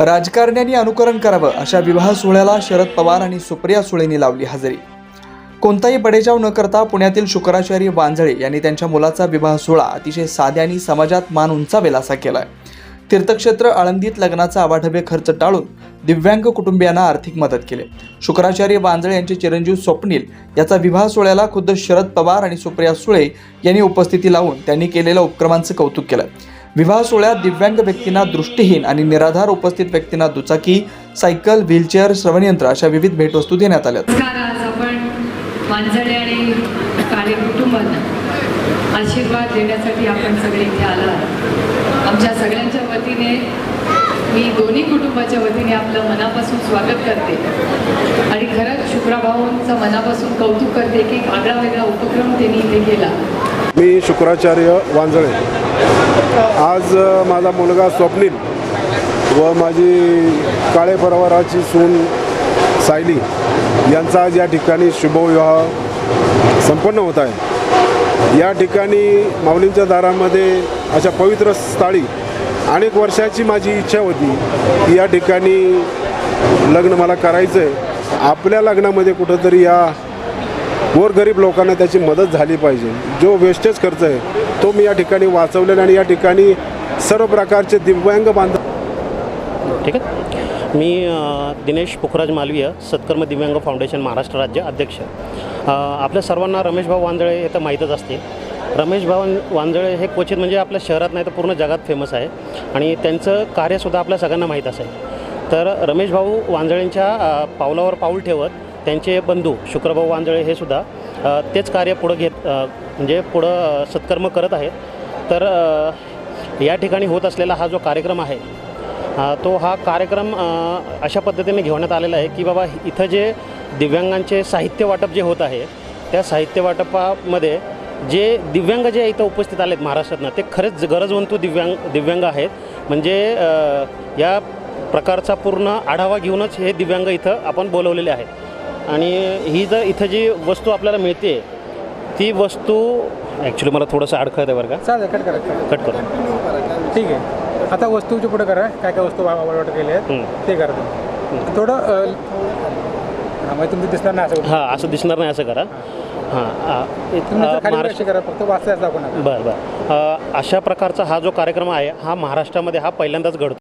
राजकारण्यांनी अनुकरण करावं अशा विवाह सोहळ्याला शरद पवार आणि सुप्रिया सुळेंनी लावली हजेरी. कोणताही बडेजाव न करता पुण्यातील शुक्राचार्य वांजळे यांनी त्यांच्या मुलाचा विवाह सोहळा अतिशय साध्या आणि समाजात मान उंचावेल असा केलाय. तीर्थक्षेत्र आळंदीत लग्नाचा अवाढव्य खर्च टाळून दिव्यांग कुटुंबियांना आर्थिक मदत केली. शुक्राचार्य वांजळे यांचे चिरंजीव स्वप्नील याचा विवाह सोहळ्याला खुद्द शरद पवार आणि सुप्रिया सुळे यांनी उपस्थिती लावून त्यांनी केलेल्या उपक्रमांचं कौतुक केलं. विवाह सोहळ्यात दिव्यांग व्यक्तींना दृष्टीहीन आणि निराधार उपस्थित व्यक्तींना दुचाकी सायकल व्हीलचेअर श्रवणयंत्र अशा विविध भेटवस्तू देण्यात आल्या नमस्कार आज आपण मांजरे आणि काळे कुटुंबांना आशीर्वाद देण्यासाठी आपण सगळे इथे आलो आमच्या सगळ्यांच्या वतीने मी दोन्ही कुटुंबाच्या वतीने आपलं मनापासून स्वागत करते. आणि खरंच शुक्राभाऊंचं मनापासून कौतुक करते की एक आगळा वेगळा उपक्रम त्यांनी इथे केला. मी शुक्राचार्य वांजळे. आज माझा मुलगा स्वप्नील व माझी काळे परिवाराची सून सायली यांचा आज या ठिकाणी शुभविवाह संपन्न होत आहे. या ठिकाणी माऊलींच्या दारामध्ये अशा पवित्र स्थळी अनेक वर्षाची माझी इच्छा होती की या ठिकाणी लग्न मला करायचं आहे आपल्या लग्नामध्ये कुठंतरी या गोरगरीब लोकांना त्याची मदत झाली पाहिजे. जो वेस्टेज खर्च आहे तो मी या ठिकाणी वाचवलेला आणि या ठिकाणी सर्व प्रकारचे दिव्यांग बांधव ठीक आहे. मी दिनेश पुखराज मालवीय सत्कर्म दिव्यांग फाउंडेशन महाराष्ट्र राज्य अध्यक्ष. आपल्या सर्वांना रमेशभाऊ वांजळे हे तर माहीतच असते रमेशभाऊ वांजळे हे क्वचित म्हणजे आपल्या शहरात नाही तर पूर्ण जगात फेमस आहे. आणि त्यांचं कार्यसुद्धा आपल्या सगळ्यांना माहीत असेल. तर रमेशभाऊ वांजळेंच्या पावलावर पाऊल ठेवत त्यांचे बंधू शुक्रभाऊ वांजळे हे सुद्धा तेच कार्य पुढं घेत म्हणजे पुढं सत्कर्म करत आहेत. तर या ठिकाणी होत असलेला हा जो कार्यक्रम आहे तो हा कार्यक्रम अशा पद्धतीने घेण्यात आलेला आहे की बाबा इथं जे दिव्यांगांचे साहित्य वाटप जे होत आहे त्या साहित्य वाटपामध्ये जे दिव्यांग जे इथं उपस्थित आलेत महाराष्ट्रातनं ते खरेच गरजवंतू दिव्यांग दिव्यांग आहेत. म्हणजे या प्रकारचा पूर्ण आढावा घेऊनच हे दिव्यांग इथं आपण बोलवलेले आहेत. आणि ही जर इथं जी वस्तू आपल्याला मिळते ती वस्तू ॲक्च्युली मला थोडंसं अडखळत आहे बरं का. चालेल कट करा कट करू. ठीक आहे आता वस्तूच्या पुढे करा काय काय वस्तू आवड केले आहेत. ते करा थोडं हा तुमचं दिसणार नाही असं हां असं दिसणार नाही असं करा. हां. महाराष्ट्र करा फक्त वाचल्याच दाखवणार. बरं बरं. अशा प्रकारचा हा जो कार्यक्रम आहे हा महाराष्ट्रामध्ये हा पहिल्यांदाच घडतो.